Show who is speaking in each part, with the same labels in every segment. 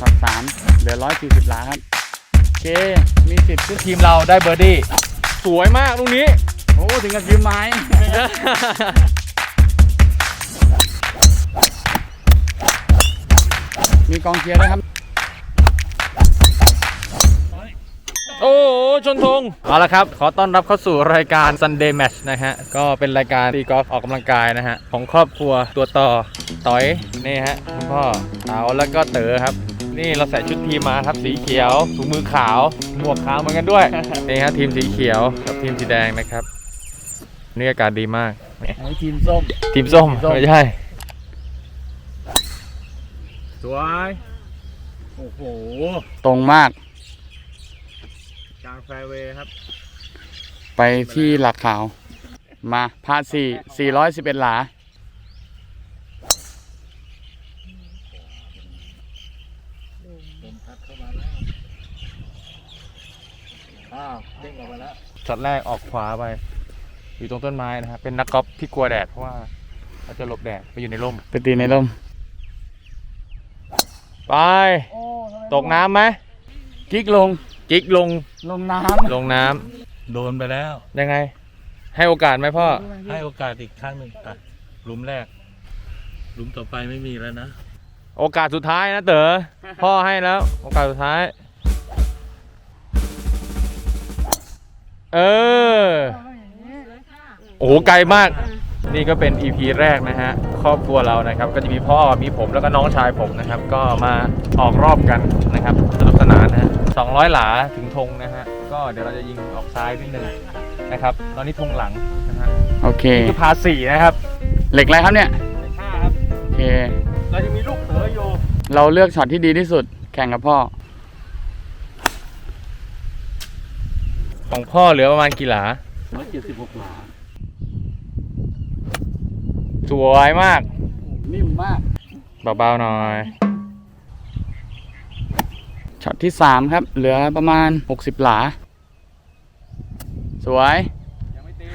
Speaker 1: ช็อตสามเหลือร้อยสี่สิบหลาครับโอเคมีสิทธิ์ขึ้น
Speaker 2: ทีมเราได้เบอร์ดี้สวยมากตรงนี้
Speaker 1: โอ้ถึงกับยืมไม้ มีกองเชียร์ด้วยครับ
Speaker 2: โอ้โหชนธงเอาละครับ ขอต้อนรับเข้าสู่รายการ Sunday Match นะฮะ ก็เป็นรายการตีกอล์ฟออกกำลังกายนะฮะ ของครอบครัวตัวต่อต่อย นี่ฮะ คุณพ่อเต๋าแล้วก็เต๋อครับ นี่เราใส่ชุดทีมมาครับสีเขียวถุงมือขาวหมวกขาวเหมือนกันด้วย นี่ฮะทีมสีเขียวกับทีมสีแดงนะครับนี่อากาศดีมากนี่
Speaker 1: ไอ้ทีมส้ม
Speaker 2: ทีมส้ม
Speaker 1: ทีมส้ม
Speaker 2: ไม่ใช่สวยโอ้โห
Speaker 1: ตรงมาก
Speaker 2: กลางแฟร์เวย์ครับ
Speaker 1: ไปที่หลักขาว มาพาสี่สี่ร้อยสิบเอ็ดหลา
Speaker 2: ช็อตแรกออกขวาไป อยู่ตรงต้นไม้นะครับเป็นนักกอล์ฟที่กลัวแดดเพราะว่าเขาจะหลบแดดไปอยู่ในร่ม
Speaker 1: ไปตีในร่ม
Speaker 2: ไป ตกน้ำไหม
Speaker 1: กิ๊กลง
Speaker 2: กิ๊กลง
Speaker 1: ลงน้
Speaker 2: ลงน้ำ
Speaker 3: โดนไปแล้ว
Speaker 2: ยังไง ให้โอกาสไหมพ่อ
Speaker 3: ให้โอกาสอีกครั้งหนึ่งอะหลุมแรก หลุมต่อไปไม่มีแล้วนะ
Speaker 2: โอกาสสุดท้ายนะเต๋อ พ่อให้แล้ว โอกาสสุดท้าย เออ โอ้โหไกลมาก นี่ก็เป็น EP แรกนะฮะ ครอบครัวเรานะครับ ก็จะมีพ่อมีผมแล้วก็น้องชายผมนะครับ ก็มาออกรอบกันนะครับสนุกสนานนะฮะ200หลาถึงธงนะฮะ ก็เดี๋ยวเราจะยิงออกซ้ายนิดนึงนะครับ ตอนนี้ธงหลังนะฮะำ
Speaker 1: โอเค
Speaker 2: นี่คือพาสี่นะครับ
Speaker 1: เหล็กอะไรครับเนี่ย
Speaker 2: ห้าครับ
Speaker 1: โอเค
Speaker 2: เราจะมีลูกเต๋ออยู่
Speaker 1: เราเลือกช็อตที่ดีที่สุด แข่งกับพ่อ
Speaker 2: ของพ่อเหลือประมาณกี่หลา
Speaker 3: 176หลา
Speaker 2: สวยมาก
Speaker 1: นิ่มมาก
Speaker 2: เบาๆหน่อย
Speaker 1: ช็อตที่สามครับ เหลือประมาณ60หลา สวย
Speaker 2: ยังไม่ตี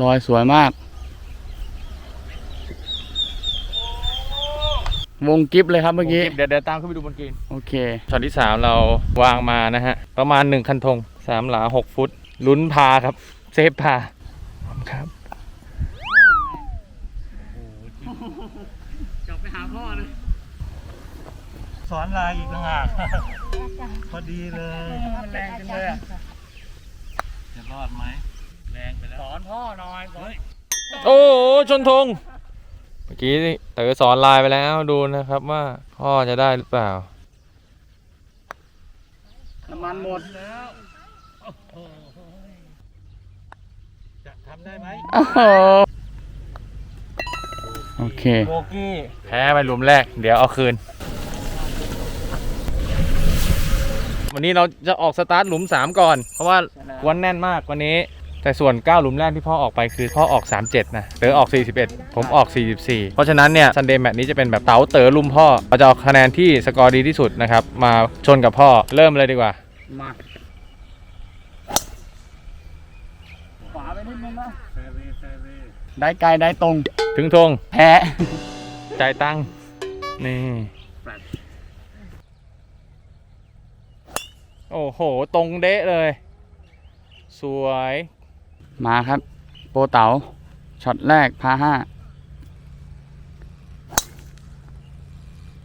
Speaker 1: ลอยสวยมาก วงกิฟเลยครับเมื่อกี้
Speaker 2: เดี๋ยวเดี๋ยวตามขึ้นไปดูบนกรีน
Speaker 1: โอเค
Speaker 2: ช็อตที่3เราวางมานะฮะ ประมาณ1คันธง3หลา6ฟุต ลุ้นพาครับ เซฟพาครับ
Speaker 1: กลับไปหาพ่อเลย
Speaker 3: สอนลายอีกต่างหากพอดีเลย
Speaker 1: มันแรงจังเลยอะ
Speaker 3: จะรอดไหมแรงไปแล้ว
Speaker 1: สอนพ่อหน่อยสอน
Speaker 2: โอ้โหชนธง เมื่อกี้เต๋อสอนไลน์ไปแล้วดูนะครับว่าพ่อจะได้หรือเปล่า
Speaker 1: น้ำมันหมด
Speaker 3: แล้วโอ้โหจะทำได้ไหม
Speaker 1: โอ้โหโอเค
Speaker 2: โบกี้แพ้ไปหลุมแรก เดี๋ยวเอาคืน วันนี้เราจะออกสตาร์ทหลุม 3 ก่อน เพราะว่าวันแน่นมากวันนี้ แต่ส่วน 9 หลุมแรกที่พ่อออกไปคือพ่อออก 37 นะเต๋อออก 41 ผมออก 44 เพราะฉะนั้นเนี่ยซันเดย์แมตช์นี้จะเป็นแบบเต๋าเต๋อลุมพ่อเราจะเอาคะแนนที่สกอร์ดีที่สุดนะครับ มาชนกับพ่อเริ่มเลยดีกว่า
Speaker 1: มาขวาไปนิดนึงนะ
Speaker 3: แฟร์เวย์แฟร์เวย์
Speaker 1: ได้ไกลได้ตรง
Speaker 2: ถึงธง
Speaker 1: แพ้
Speaker 2: จ่ายตังค์นี่ โอ้โห ตรงเดะเลย สวย
Speaker 1: มาครับ โปรเต๋าช็อตแรกพาห้า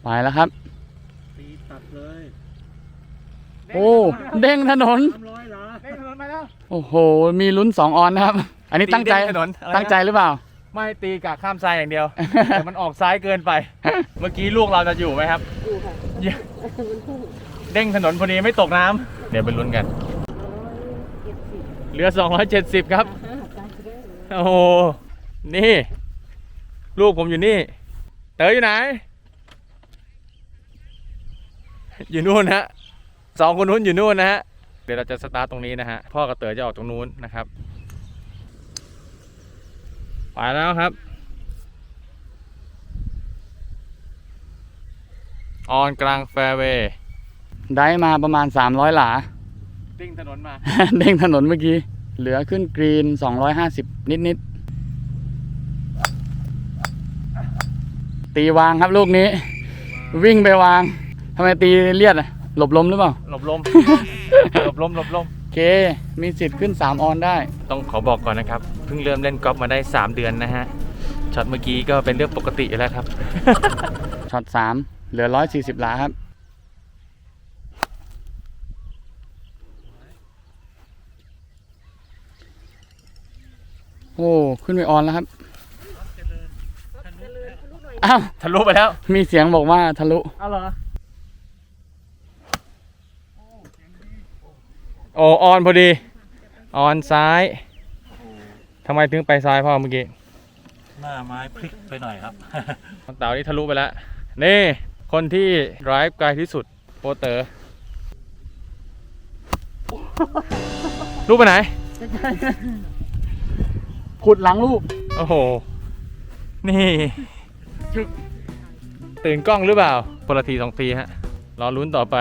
Speaker 1: ไปแล้วครับ
Speaker 3: ตีตัดเลย
Speaker 1: โอ้เด้งถนน
Speaker 3: สามร้อยหลา
Speaker 1: โอ้โห มีลุ้นสองออนนะครับ อันนี้ตั้งใจ
Speaker 2: ตีเด้ถนนอะไรนะ
Speaker 1: ตั้งใจหรือเปล่า
Speaker 2: ไม่ตีกะข้ามซ้ายอย่างเดียว แต่มันออกซ้ายเกินไป เมื่อกี้ลูกเราจะอยู่ไหมครับ อยู่เด้งถนนพอดีไม่ตกน้ำเดี๋ยวไปลุ้นกัน เหลือ 270 ครับ โอ้โห นี่ ลูกผมอยู่นี่ เต๋ออยู่ไหน อยู่นู่นฮะสองคนนู้นอยู่นู่นนะฮะ เดี๋ยวเราจะสตาร์ทตรงนี้นะฮะ พ่อกับเต๋อจะออกตรงนู้นนะครับ ไปแล้วครับ ออนกลางแฟร์เวย์
Speaker 1: ได้มาประมาณ 300 หลา
Speaker 2: ติ้งถนนมา
Speaker 1: เด้งถนนเมื่อกี้ เหลือขึ้นกรีน 250 นิดนิดตีวางครับลูกนี้ วิ่งไปวางทำไมตีเลียดอะหลบลมหรือเปล่า
Speaker 2: หลบลม หลบลมหลบลม
Speaker 1: โอเค มีสิทธิ์ขึ้น 3 ออนได้
Speaker 2: ต้องขอบอกก่อนนะครับ เพิ่งเริ่มเล่นกอล์ฟมาได้ 3 เดือนนะฮะ ช็อตเมื่อกี้ก็เป็นเรื่องปกติอยู่แล้วครับ
Speaker 1: ช็อต3เหลือ 140หลาครับ โอ้ ขึ้นไปออนแล้วครับอ้าว
Speaker 2: ทะลุไปแล้ว
Speaker 1: มีเสียงบอกว่าทะลุ
Speaker 2: เอาเหรอ โอ้ออนพอดี ออนซ้ายทำไมถึงไปซ้ายพ่อเมื่อกี้
Speaker 3: หน้าไม้พลิกไปหน่อยครับ
Speaker 2: ของเต่านี่ทะลุไปแล้ว นี่ คนที่ไดรฟ์ไกลที่สุดโปรเตอร์ลูกไปไหน
Speaker 1: ขุดหลังลูก
Speaker 2: โอ้โห นี่ตื่นกล้องหรือเปล่าคนละทีสองทีฮะ รอลุ้นต่อไป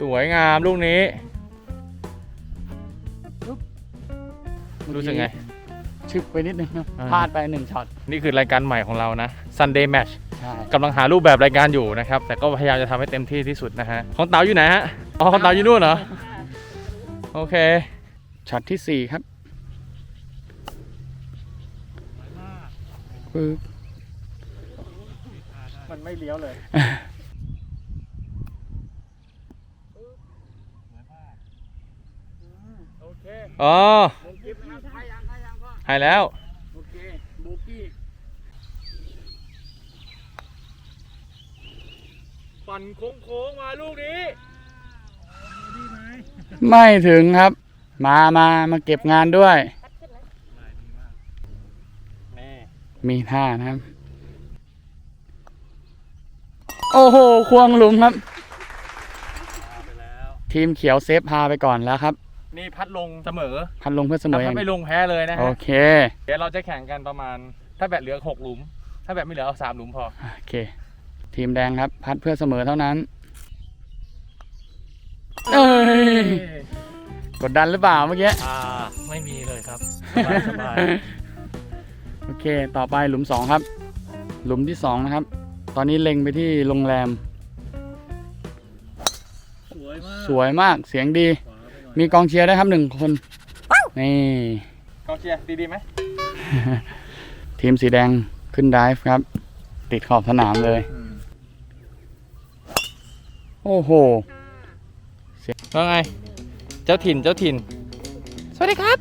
Speaker 2: สวยงามลูกนี้ รู้สึกไง
Speaker 1: ชึบไปนิดนึงครับ
Speaker 2: อ่า
Speaker 1: พลาดไปหนึ่งช็อต
Speaker 2: นี่คือรายการใหม่ของเรานะ Sunday Match
Speaker 1: ใช่
Speaker 2: กำลังหารูปแบบรายการอยู่นะครับ แต่ก็พยายามจะทำให้เต็มที่ที่สุดนะฮะ ของเต๋าอยู่ไหนฮะ อ๋อ ของเต๋าอยู่นู่นเหรอ โอเค
Speaker 1: ช็อตที่สี่ครับ ปึ๊บ
Speaker 3: มันไม่เลี้ยวเลย
Speaker 2: อ๋อหายแล้ว
Speaker 1: โอเคโบกี้
Speaker 2: ปั่นโค้งๆมาลูกนี้
Speaker 1: ไม่ถึงครับ มามามาเก็บงานด้วย
Speaker 2: นี่
Speaker 1: มีท่านะครับ โอ้โห ควงหลุมครับ
Speaker 3: ไปแล้ว
Speaker 1: ทีมเขียวเซฟพาไปก่อนแล้วครับ
Speaker 2: นี่พัดลงเสมอ
Speaker 1: พันลงเพื่อเสม
Speaker 2: ถ้า
Speaker 1: ออ
Speaker 2: พั
Speaker 1: ย่า
Speaker 2: ด
Speaker 1: ง
Speaker 2: ไม่ลงแพ้เลยนะ
Speaker 1: โอ
Speaker 2: ฮะ
Speaker 1: เค
Speaker 2: เดี๋ยวเราจะแข่งกันประมาณ ถ้าแบตเหลือหกหลุม ถ้าแบตไม่เหลือเอาสามหลุมพอ
Speaker 1: โอเค ทีมแดงครับ พัดเพื่อเสมอเท่านั้น เอ้ย กดดันหรือเปล่าเมื่อกี้
Speaker 3: อ่า ไม่มีเลยครับสบายสบาย
Speaker 1: โอเค ต่อไปหลุมสองครับ หลุมที่สองนะครับ ตอนนี้เล็งไปที่โรงแรม
Speaker 3: สวยมาก
Speaker 1: สวยมาก เสียงดี
Speaker 3: ขวาไปหน่อย
Speaker 1: มีกองเชียร์ได้วยครับหนึ่งคน นี่
Speaker 2: กองเชียร์ดีดีไหม
Speaker 1: ทีมสีแดงขึ้นไดฟ์ครับ ติดขอบสนามเลย โอ้โห
Speaker 2: ว่าไง เจ้าถิ่นเจ้าถิ่น สวัสดีครับ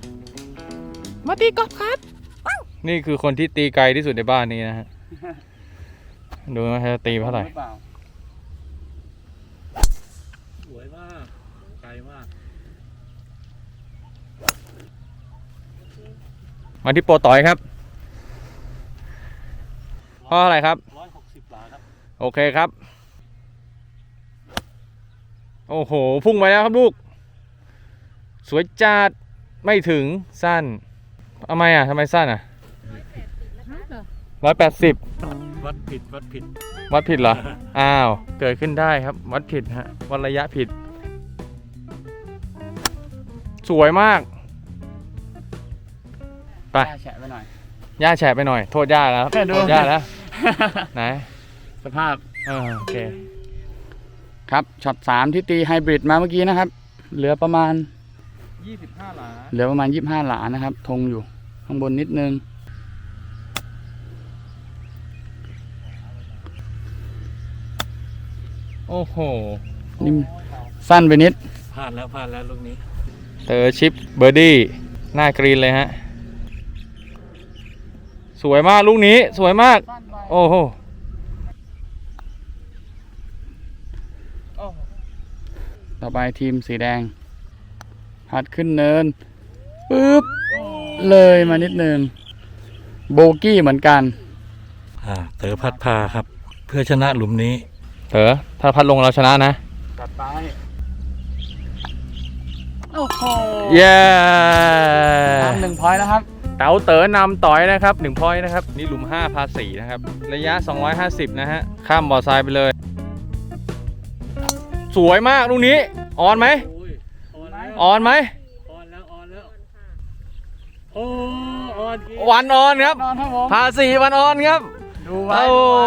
Speaker 2: มาตีกอล์ฟครับ นี่คือคนที่ตีไกลที่สุดในบ้านนี้นะฮะ ดูนะฮะตีเท่าไหร่
Speaker 3: สวยมากไกลมาก
Speaker 2: มาที่โปรต่อยครับเพราะอะไรครับ
Speaker 3: ร้อยหกสิบหลาครับ
Speaker 2: โอเคครับ โอ้โห พุ่งไปแล้วครับลูก สวยจัดไม่ถึงสั้นทำไมอะทำไมสั้นอะ ร้อยแปดสิบ
Speaker 3: วัดผิดวัดผิด
Speaker 2: วัดผิดเหรอ อ้าว เกิดขึ้นได้ครับ วัดผิดฮะ วัดระยะผิด สวยมาก ไป
Speaker 1: ไปแฉะไปหน่อย
Speaker 2: ย่าแฉะไปหน่อย โทษย่าแล้วครับ
Speaker 1: ดู
Speaker 2: โทษย่าแล้ว ไหน
Speaker 1: สภาพ
Speaker 2: เออโอเค
Speaker 1: ครับ ช็อตสามที่ตีไฮบริดมาเมื่อกี้นะครับ เหลือประมาณ
Speaker 2: 25หลา
Speaker 1: เหลือประมาณ 25 หลานะครับธงอยู่ ข้างบนนิดนึง
Speaker 2: โอ้โห
Speaker 1: นี่สั้นไปนิด
Speaker 3: พลาดแล้วพลาดแล้วลูกนี้
Speaker 2: เตอร์ชิปเบอร์ดี้หน้ากรีนเลยฮะ สวยมากลูกนี้สวยมาก โอ้โห
Speaker 1: ต่อไปทีมสีแดงพัดขึ้นเนินปึ๊บ เลยมานิดนึง โบกี้เหมือนกัน
Speaker 3: อ่าเต๋อพัดพาครับ เพื่อชนะหลุมนี้
Speaker 2: เต๋อถ้าพัดลงเราชนะนะ
Speaker 1: ตัดไปโอ้โห
Speaker 2: เย้
Speaker 1: ทำหนึ่งพอยต์แล้วครับ
Speaker 2: เต๋าเต๋อนำต่อยนะครับ1พอยต์นะครับ นี่หลุม5พา4นะครับ ระยะ 250 นะฮะ ข้ามบ่อทรายไปเลย สวยมากลูกนี้ ออนไหม
Speaker 3: โอ้ยออนแล้ว
Speaker 2: ออนไหม
Speaker 3: ออนแล้วออนแล้วโอ้อออนกี้
Speaker 2: วันออนครับ
Speaker 1: นอนครับผม
Speaker 2: พาสี่วันออนครับ
Speaker 1: ดูไว้
Speaker 2: โอ้
Speaker 1: ดูไว้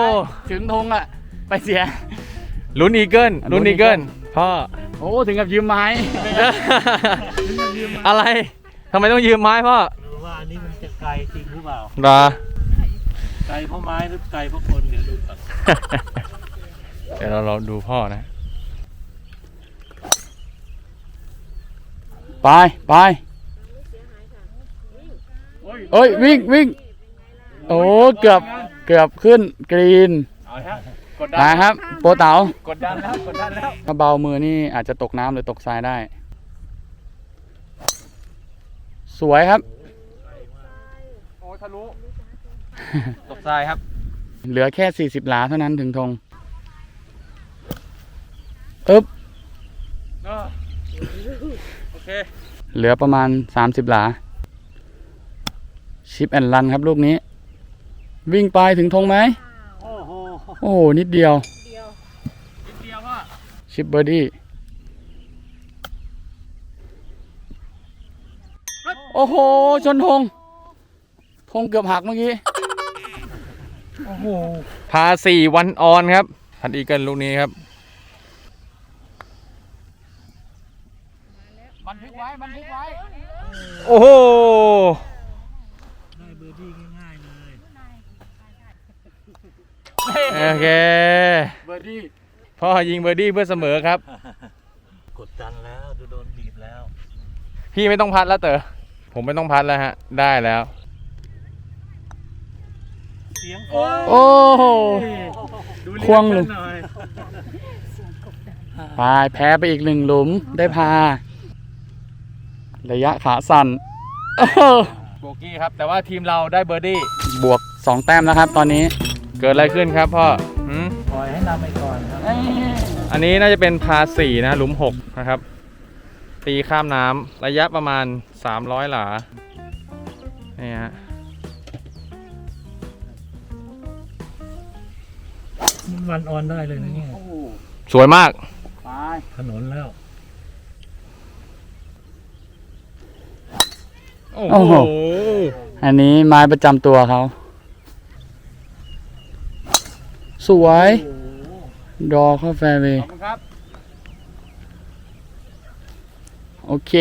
Speaker 1: ถึงธงอะ ไปเสีย
Speaker 2: ลุ้นอีเกิลลุ้นอีเกิลพ่อ
Speaker 1: โอ้ ถึงกับยืมไม้
Speaker 2: อะไรทำไมต้องยืมไม้พ่อ
Speaker 3: ดูว่าอันนี้มันจะไกลจริงหรือเปล่า
Speaker 2: ดา
Speaker 3: ไกลเพราะไม้หรือไกลเพราะคนเดี๋ยวดูก่อน
Speaker 2: เดี๋ยวเราเราดูพ่อนะ
Speaker 1: ไปไปเอ้ยวิ่งวิ่งโอ้เกือบเกือบขึ้นกรีน
Speaker 2: เอาครับ กดดั
Speaker 1: นะครับ โปรเต๋าก
Speaker 2: ดดันแล้วกดดันแล้ว
Speaker 1: ถ้าเบามือนี่อาจจะตกน้ำหรือตกทรายได้ สวยครับ
Speaker 2: โอ้ทะลุตกทรายครับ
Speaker 1: เหลือแค่ 40 หลาเท่านั้นถึงธงอึ๊บ
Speaker 2: โอเค
Speaker 1: เหลือประมาณ 30 หลา ชิปแอนลันครับ ลูกนี้ วิ่งไปถึงธงไหม
Speaker 3: โอ้ โห
Speaker 1: โอ้โหนิดเดียว
Speaker 2: นิดเดียวพ่อ
Speaker 1: ชิปเบอร์ดี้โอ้โห ชนธงธงเกือบหักเมื่อกี้
Speaker 3: โอ้โห
Speaker 2: พาสี่วันออนครับ พันอีเกิลลูกนี้ครับ
Speaker 1: บันทึกไว้บันทึกไว้
Speaker 2: โอ้โห
Speaker 3: ได้เบอร์ดี้ง่ายๆเลย
Speaker 2: โอเค
Speaker 1: เบอร์ดี้
Speaker 2: พ่อยิงเบอร์ดี้เพื่อเสมอครับ
Speaker 3: กดดันแล้วดูโดนบีบแล้ว
Speaker 2: พี่ไม่ต้องพัดแล้วเต๋อผมไม่ต้องพัดแล้วฮะ ได้แล้ว
Speaker 3: เสียง
Speaker 1: โอ้โห
Speaker 3: ดู
Speaker 1: ควงหลุม
Speaker 3: หน่อย
Speaker 1: ไปแพ้ไปอีกหนึ่งหลุมได้พา ระยะขาสั่นโอ้โห
Speaker 2: โบกี้ครับ แต่ว่าทีมเราได้เบอร์ดี้
Speaker 1: บวก 2 แต้มแล้วครับตอนนี้
Speaker 2: เกิดอะไรขึ้นครับพ่อหืม
Speaker 3: ปล่อยให้นำไปก่อนครับ
Speaker 2: อันนี้น่าจะเป็นพาสี่นะหลุมหกนะครับ ตีข้ามน้ำระยะประมาณ 300 หลานี่ฮะ
Speaker 3: มันวันออนได้เลยนะเนี่ย
Speaker 2: สวยมาก
Speaker 1: ไป
Speaker 3: ถนนแล้ว
Speaker 2: โอ้
Speaker 1: โอ้
Speaker 2: โห
Speaker 1: โหอันนี้ไม้ประจำตัวเขา สวย ดอเข้าแฟร์เวย์
Speaker 2: ขอบคุณครับ
Speaker 1: โอเค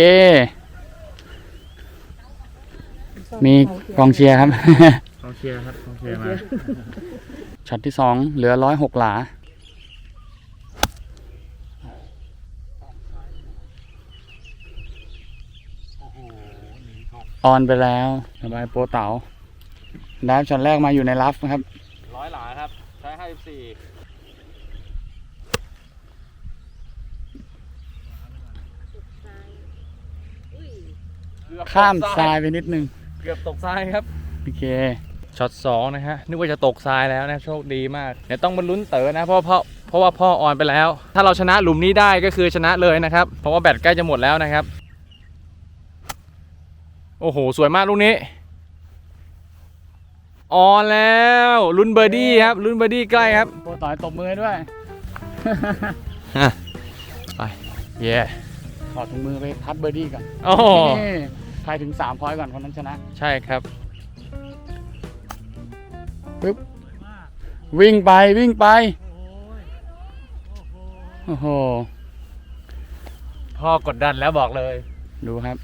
Speaker 1: มีกองเชียร์ครับ
Speaker 2: กองเชียร์ครับกองเชียร์มา
Speaker 1: ช็อตที่สองเหลือร้อยหกหลาออนไปแล้วสบายโปรเต๋าได้ช็อตแรกมาอยู่ในลัฟนะครับ
Speaker 2: ร้อยหลาครับ ใช้54
Speaker 1: ข้ามทรายไปนิดนึง
Speaker 2: เกือบตกทรายครับ
Speaker 1: โอเค
Speaker 2: ช็อตสองนะฮะ นึกว่าจะตกทรายแล้วนะ โชคดีมาก เดี๋ยวต้องมาลุ้นเต๋อนะ เพราะเพราะเพราะว่าพ่อออนไปแล้ว ถ้าเราชนะหลุมนี้ได้ก็คือชนะเลยนะครับ เพราะว่าแบตใกล้จะหมดแล้วนะครับ โอ้โห สวยมากลูกนี้ ออนแล้วลุ้นเบอร์ดี้ครับลุ้นเบอร์ดี้ใกล้ครับ
Speaker 1: โปรต่อยตบมือให้ด้วย
Speaker 2: ไปเย่
Speaker 1: ถอดถุงมือไปพัดเบอร์ดี้ก่อน
Speaker 2: โอ้โห
Speaker 1: นี่ใครถึง3พอยต์ก่อนคนนั้นชนะ
Speaker 2: ใช่ครับ
Speaker 1: วิ่งไปวิ่งไป โอ้โห
Speaker 2: พ่อกดดันแล้วบอกเลย
Speaker 1: ดูครับ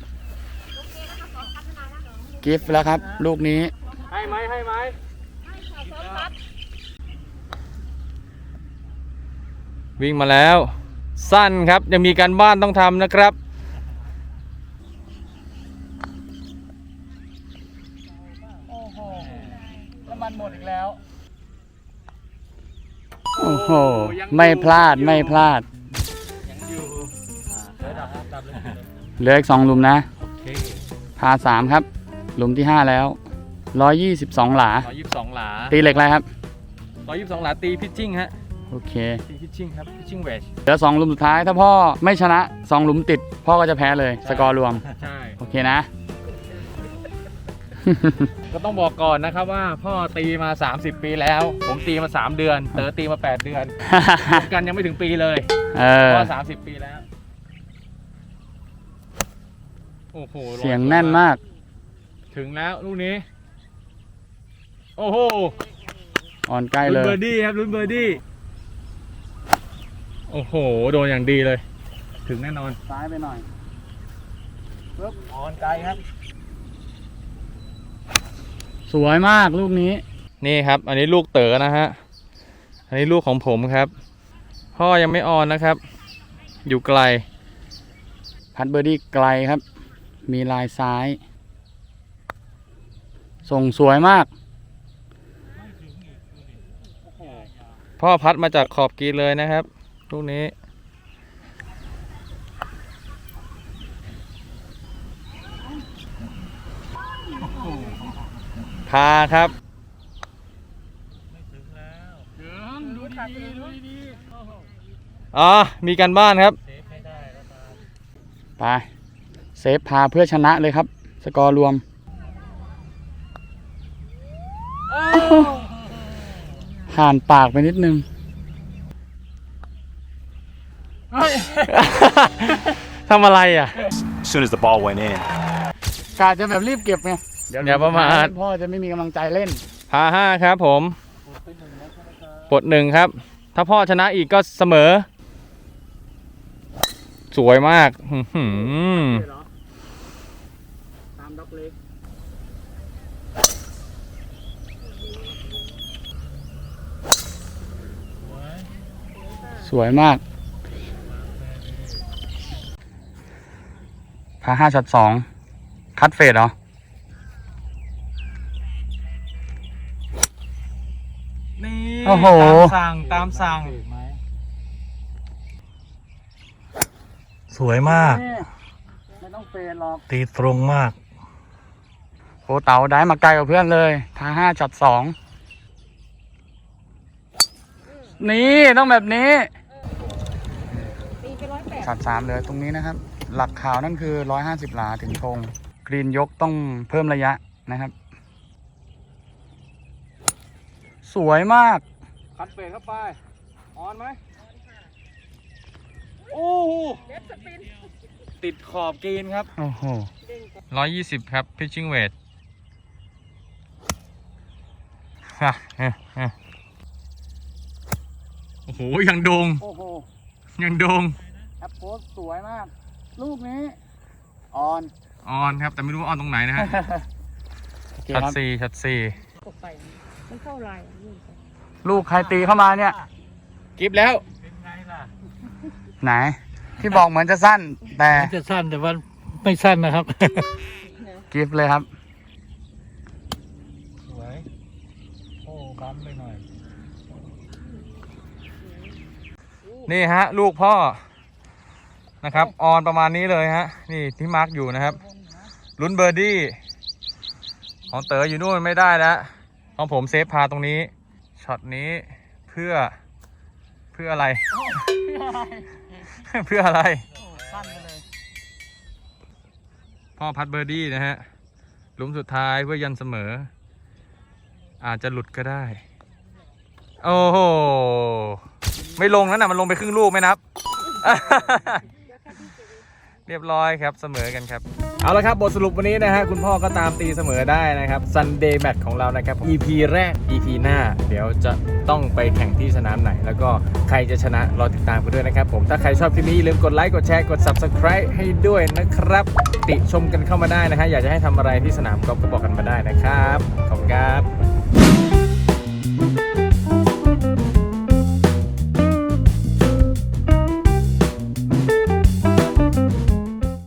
Speaker 1: กิฟต์แล้วครับ ลูกนี้
Speaker 2: ให้ไหมให้ไหมวิ่งมาแล้ว สั้นครับยังมีการบ้านต้องทำนะครับ
Speaker 1: โอ้โหน้ำมันหมดอีกแล้ว โอ้โห ไม่พลาดไม่พลาดเหลืออีกสองหลุมนะ
Speaker 2: โอเค
Speaker 1: พาสามครับ หลุมที่ห้าแล้ว ร้อยยี่สิบสองหลา
Speaker 2: 122 หลา
Speaker 1: ตีเหล็กอะไรครับ
Speaker 2: 122 หลาตีพิชชิ่งฮะ
Speaker 1: โอเค
Speaker 2: ตีพิชชิ่งครับ พิชชิ่งเวช
Speaker 1: เหลือสองหลุมสุดท้ายถ้าพ่อไม่ชนะสองหลุมติด พ่อก็จะแพ้เลย สกอร์รวม
Speaker 2: ใช่
Speaker 1: โอเคนะ
Speaker 2: ก็ต้องบอกก่อนนะครับว่าพ่อตีมา 30 ปีแล้ว ผมตีมา 3 เดือน เต๋อตีมา 8 เดือน รวมกันยังไม่ถึงปีเลย
Speaker 1: เออ
Speaker 2: พ่อ30 ปีแล้ว โอ้โห
Speaker 1: เสียงแน่นมาก
Speaker 2: ถึงแล้วลูกนี้ โอ้โห
Speaker 1: ออนใกล้
Speaker 2: ลุ้
Speaker 1: เล
Speaker 2: นเบอยร์ดี้ครับลุ้นเบอร์ดี้โอ้โห โดนอย่างดีเลย ถึงแน่นอน
Speaker 1: ซ้ายไปหน่อย
Speaker 3: ออนไกลครับ
Speaker 1: สวยมากลูกนี้
Speaker 2: นี่ครับ อันนี้ลูกเต๋อนะฮะ อันนี้ลูกของผมครับ พ่อยังไม่ออนนะครับ อยู่ไกล
Speaker 1: พัดเบอร์ดี้ไกลครับ มีลายซ้าย ส่งสวยมาก
Speaker 2: พ่อพัดมาจากขอบกรีนเลยนะครับลูกนี้ พาครับอ๋อ มีการบ้านครับ
Speaker 1: ไป เซฟพาเพื่อชนะเลยครับ สกอร์รวม ผ่านปากไปนิดนึง
Speaker 2: ทำอะไรอะ
Speaker 4: As soon as the ball went in,
Speaker 1: กาจะแบบรีบเก็บไงเดี๋ยว
Speaker 2: อย่าประมาท
Speaker 1: พ่อจะไม่มีกำลังใจเล่น
Speaker 2: พาห้าครับผมปลดหนึ่งครับ ถ้าพ่อชนะอีกก็เสมอ สวยมากอื้อหือ
Speaker 1: วยมากพาห้าช็อตสองคัดเฟดเหรอ
Speaker 2: นี่
Speaker 1: โอ้โห
Speaker 2: ตามสั่งตามสั่ง
Speaker 3: สวยมาก
Speaker 1: ไม่ต้องเฟดหรอก
Speaker 3: ตีตรงมาก
Speaker 1: โอ้เต๋าได้มาไกลกว่าเพื่อนเลยพาห้าช็อตสองนี่ ต้องแบบนี้
Speaker 5: ตี ไปร้อยแปด
Speaker 1: ช็อตสามเลยตรงนี้นะครับ หลักข่าวนั่นคือร้อยห้าสิบหลาถึงธงกรีนยกต้องเพิ่มระยะนะครับ สวยมาก
Speaker 2: คัดเบรกเข้าไป ออนไหมโอ้โห
Speaker 5: เล็บสปิน
Speaker 2: ติดขอบกรีนครับ
Speaker 1: โอ้โห
Speaker 2: ร้อยยี่สิบครับ pitching weight โอ้โห ยังโดง
Speaker 1: โอ้โห
Speaker 2: ยังโดง
Speaker 1: แอปโพสสวยมาก ลูกนี้ออน
Speaker 2: ออนครับ แต่ไม่รู้ว่าออนตรงไหนนะฮะ
Speaker 1: โอเค
Speaker 2: ช็อต
Speaker 1: ครับ
Speaker 2: สี่ช็อตสี่
Speaker 5: ตกไปมันเข้าลายอะนี่
Speaker 1: ลูกใครตีเข้ามาเนี่ย
Speaker 2: กิฟแล้ว
Speaker 1: ไหน ที่บอกเหมือนจะสั้น แต่
Speaker 3: มันจะสั้นแต่ว่าไม่สั้นนะครับ
Speaker 1: กิฟต์เลยครับ
Speaker 3: สวย โอ้บัมไปหน่อย
Speaker 2: นี่ฮะ ลูกพ่อ นะครับออนประมาณนี้เลยฮะนี่ที่มาร์กอยู่นะครับลุ้นเบอร์ดี้ของเต๋ออยู่นู่นไม่ได้แล้วของผมเซฟพาตรงนี้ช็อตนี้เพื่อเพื่ออะไร เพื่ออะไร
Speaker 1: สั้นไปเลย
Speaker 2: พ่อพัดเบอร์ดี้นะฮะหลุมสุดท้ายเพื่อยันเสมอ อาจจะหลุดก็ได้ โอ้โห ไม่ลงนั่นน่ะมันลงไปครึ่งลูกไม่นับ เรียบร้อยครับเสมอกันครับ เอาละครับบทสรุปวันนี้นะฮะคุณพ่อก็ตามตีเสมอได้นะครับ Sunday Match ของเรานะครับ EP แรก EP หน้า เดี๋ยวจะต้องไปแข่งที่สนามไหน แล้วก็ใครจะชนะรอติดตามกันด้วยนะครับผมถ้าใครชอบคลิปนี้อย่าลืมกดไลค์กดแชร์กด Subscribe ให้ด้วยนะครับ ติชมกันเข้ามาได้นะฮะอยากจะให้ทำอะไรที่สนามกอล์ฟก็บอกกันมาได้นะครับขอบคุณครับ